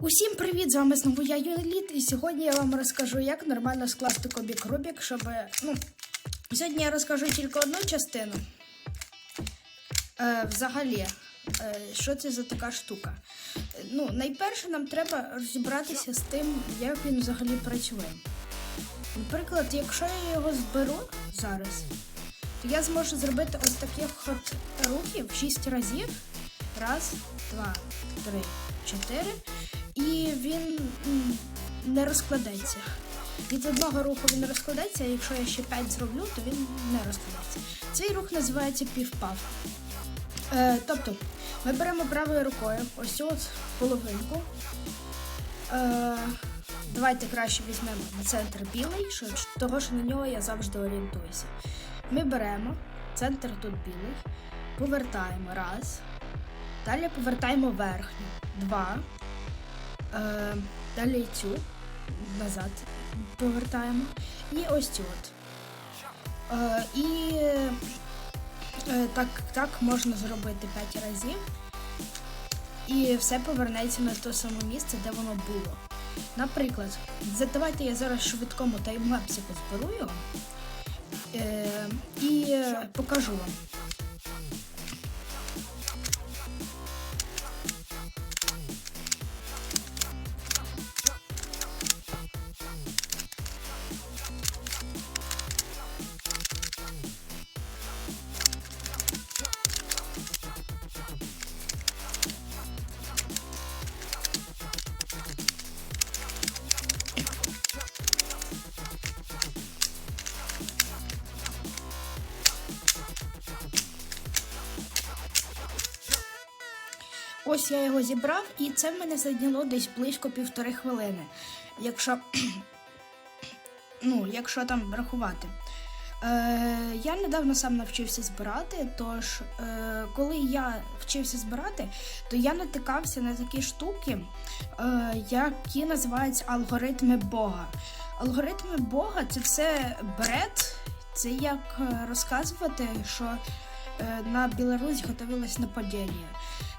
Усім привіт! З вами знову я Юнеліт, і сьогодні я вам розкажу, як нормально скласти кубік Рубік, щоб. Ну, сьогодні я розкажу тільки одну частину. Е, взагалі, е, що це за така штука? Е, Ну, найперше нам треба розібратися з тим, як він взагалі працює. Наприклад, якщо я його зберу зараз, то я зможу зробити ось таких рухів 6 разів. Раз, два, три, чотири. І він не розкладеться. Від одного руху він розкладеться, а якщо я ще 5 зроблю, то він не розкладеться. Цей рух називається півпав. Е, тобто, ми беремо правою рукою ось цю от половинку. Е, давайте краще візьмемо на центр білий, що, того що на нього я завжди орієнтуюся. Ми беремо центр тут білий, повертаємо раз. Далі повертаємо верхню. Два. Е, далі цю назад повертаємо. І ось цю от. Е, і е, так, так можна зробити 5 разів. І все повернеться на те саме місце, де воно було. Наприклад, давайте я зараз швидкому таймлапсі позберу його е, і е, покажу вам. Ось я його зібрав, і це в мене зайняло десь близько півтори хвилини. Якщо, ну, якщо там рахувати. Е, я недавно сам навчився збирати, тож е, коли я вчився збирати, то я натикався на такі штуки, е, які називаються алгоритми Бога. Алгоритми Бога це все бред, це як е, розказувати, що е, на Білорусь готувалось нападіння.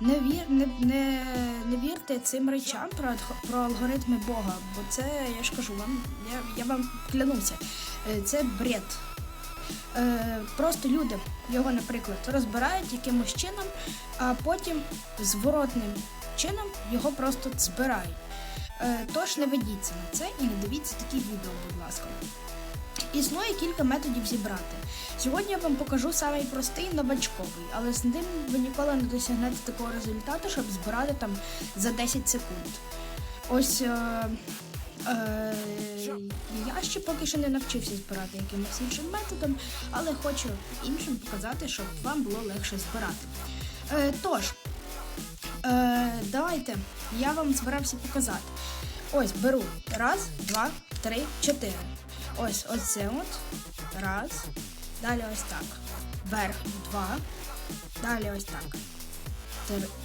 Не, вір, не, не, не вірте цим речам про, про алгоритми Бога, бо це, я ж кажу вам, я, я вам клянуся, е, це бред. Е, просто люди його, наприклад, розбирають якимось чином, а потім зворотним чином його просто збирають. Е, тож не ведіться на це і не дивіться такі відео, будь ласка. Існує кілька методів зібрати. Сьогодні я вам покажу самий простий новачковий, але з ним ви ніколи не досягнете такого результату, щоб збирати там за 10 секунд. Ось е, е, я ще поки що не навчився збирати якимось іншим методом, але хочу іншим показати, щоб вам було легше збирати. Е, тож, е, давайте я вам збирався показати. Ось беру. Раз, два, три, чотири. Ось ось це от. Раз. Далі ось так. Верхню два. Далі ось так.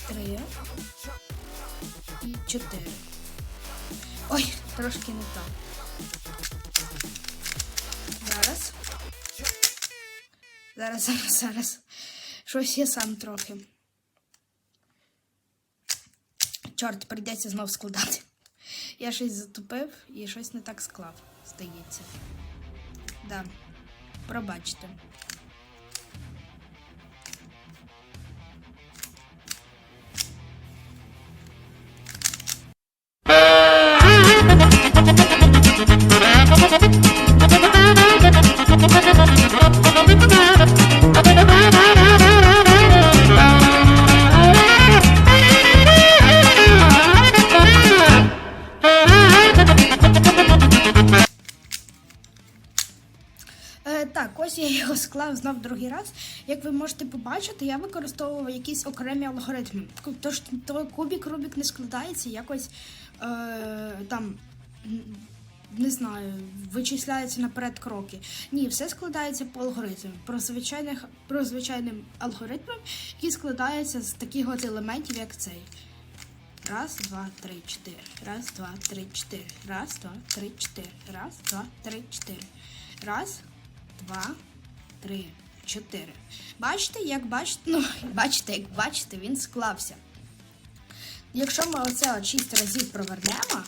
Три і чотири. Ой, трошки не так. Зараз. Зараз, зараз, зараз. Щось я сам трохи. Чорт, прийдеться знов складати. Я щось затупив і щось не так склав, здається. Да. Пробачте. Склав знов другий раз. Як ви можете побачити, я використовував якісь окремі алгоритми. Тож то кубік Рубік не складається, якось е, там. Не знаю, вичисляються наперед кроки. Ні, все складається по алгоритмам. Про звичайних про звичайним алгоритмом, які складаються з таких от елементів, як цей. Раз, два, три, чотири. Раз, два, три, чотири. Раз, два, три, чотири. Раз, два, три, чотири. Раз, два, три, чотири. Бачите, як бачите, ну, бачите, як бачите, він склався. якщо ми оце 6 разів провернемо,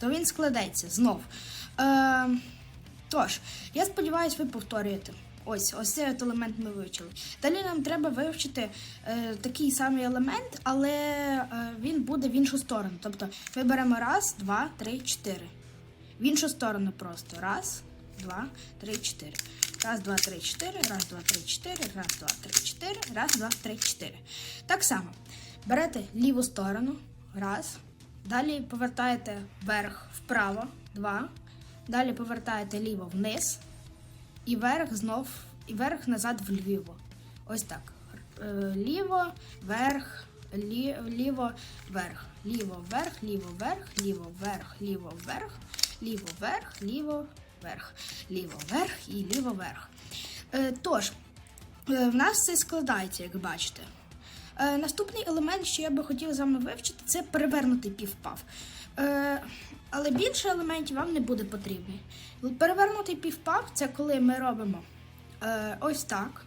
то він складеться знов. Е, тож, я сподіваюся, ви повторюєте. Ось, ось цей от елемент ми вивчили. Далі нам треба вивчити е, такий самий елемент, але е, він буде в іншу сторону. Тобто ми беремо раз, два, три, чотири. В іншу сторону просто. Раз, два, три, чотири. Раз, два, три, чотири, раз, два, три, чотири, раз, два, три, чотири, раз, два, три, чотири. Так само. Берете ліву сторону, раз. Далі повертаєте вверх вправо, два. Далі повертаєте ліво вниз. І вверх знов, і вверх назад вліво. Ось так. Ліво, вверх, лі, ліво, вверх, ліво, вверх, ліво, вверх, ліво, вверх, ліво, вверх, ліво, вверх, ліво, вверх, ліво, вверх і ліво, вверх. Е, Тож, е, в нас це складається, як бачите. Е, Наступний елемент, що я би хотів з вами вивчити, це перевернутий півпав. Але більше елементів вам не буде потрібно. Перевернутий півпав це коли ми робимо ось так.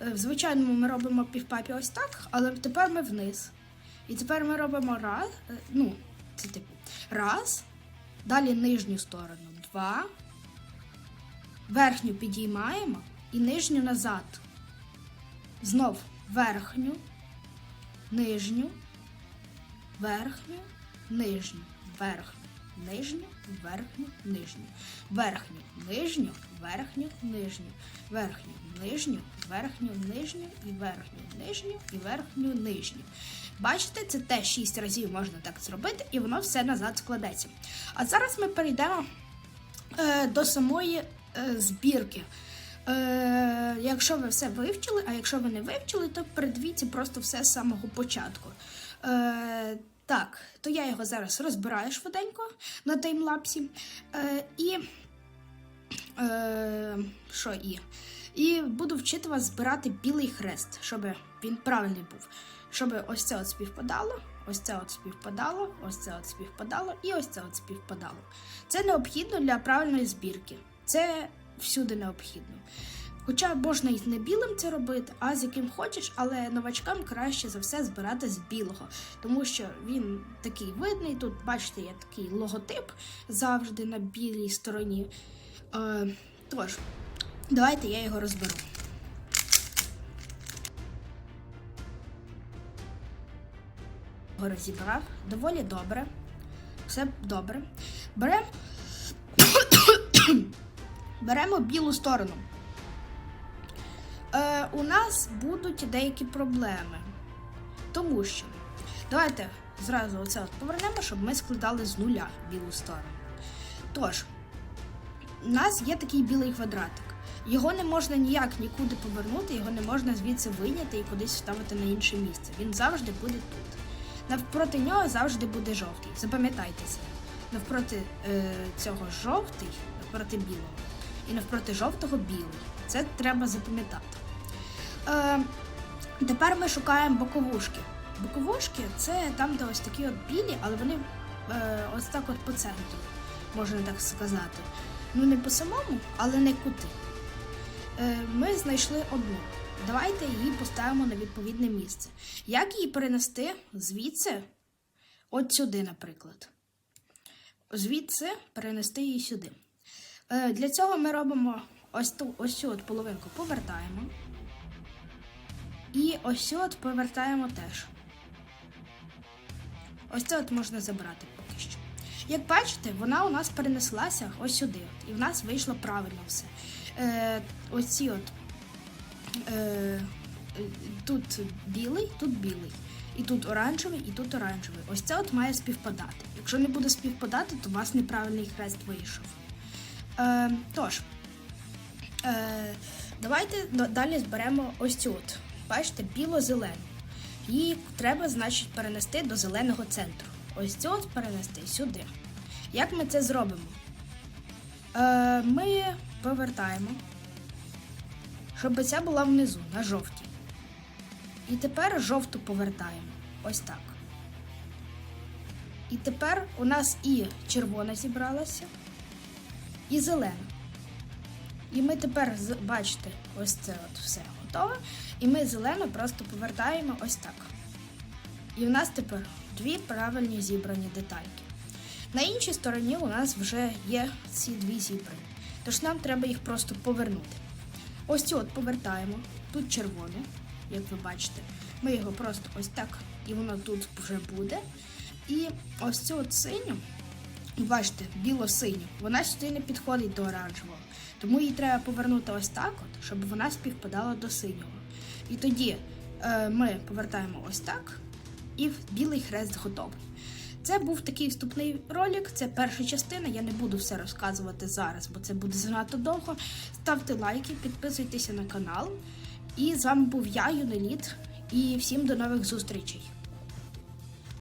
В звичайному ми робимо півпапі ось так, але тепер ми вниз. І тепер ми робимо раз, ну, це типу раз, далі нижню сторону два, верхню підіймаємо і нижню назад. Знов верхню, нижню, верхню, нижню, верхню, нижню, верхню, нижню, верхню, нижню, верхню, нижню, верхню, нижню, верхню, нижню і верхню, нижню і верхню, нижню. Бачите, це теж 6 разів можна так зробити, і воно все назад складеться. А зараз ми перейдемо до самої е, збірки. Е, якщо ви все вивчили, а якщо ви не вивчили, то передивіться просто все з самого початку. Е, так, то я його зараз розбираю швиденько на таймлапсі. Е, і е, що і? І буду вчити вас збирати білий хрест, щоб він правильний був. Щоб ось це от співпадало, ось це от співпадало, ось це от співпадало і ось це от співпадало. Це необхідно для правильної збірки. Це всюди необхідно. Хоча можна і не білим це робити, а з яким хочеш, але новачкам краще за все збирати з білого, тому що він такий видний. Тут, бачите, є такий логотип завжди на білій стороні. Е, тож, давайте я його розберу. Розібрав доволі добре. Все добре. Беремо Беремо білу сторону. Е, у нас будуть деякі проблеми. Тому що. Давайте зразу оце от повернемо, щоб ми складали з нуля білу сторону. Тож, у нас є такий білий квадратик. Його не можна ніяк нікуди повернути, його не можна звідси вийняти і кудись вставити на інше місце. Він завжди буде тут. Навпроти нього завжди буде жовтий. Запам'ятайте це. Навпроти е, цього жовтий, навпроти білого. І навпроти жовтого білий. Це треба запам'ятати. Е, тепер ми шукаємо боковушки. Боковушки це там, де ось такі от білі, але вони е, ось так от по центру, можна так сказати. Ну, не по самому, але не кути. Е, ми знайшли одну. Давайте її поставимо на відповідне місце. Як її перенести звідси, от сюди, наприклад. Звідси перенести її сюди. Е, Для цього ми робимо ось ту ось цю от половинку повертаємо. І ось цю от повертаємо теж. Ось це от можна забрати. Як бачите, вона у нас перенеслася ось сюди. І в нас вийшло правильно все. Е, ось от. Е, тут білий, тут білий. І тут оранжевий, і тут оранжевий. Ось це от має співпадати. Якщо не буде співпадати, то у вас неправильний хрест вийшов. Е, тож, е, давайте далі зберемо ось цю от. Бачите, біло-зелену. Її треба, значить, перенести до зеленого центру. Ось цю от перенести сюди. Як ми це зробимо? Е, ми повертаємо, щоб ця була внизу, на жовтій. І тепер жовту повертаємо. Ось так. І тепер у нас і червона зібралася, і зелена. І ми тепер бачите, ось це от все. готова. І ми зелену просто повертаємо ось так. І в нас тепер дві правильні зібрані детальки. На іншій стороні у нас вже є ці дві зібрані. Тож нам треба їх просто повернути. Ось от повертаємо. Тут червоне, як ви бачите. Ми його просто ось так, і воно тут вже буде. І ось цю от синю, бачите, біло-синю, вона сюди не підходить до оранжевого. Тому її треба повернути ось так, от, щоб вона співпадала до синього. І тоді е, ми повертаємо ось так, і білий хрест готовий. Це був такий вступний ролик. Це перша частина. Я не буду все розказувати зараз, бо це буде занадто довго. Ставте лайки, підписуйтеся на канал. І з вами був я, Юнеліт. І всім до нових зустрічей.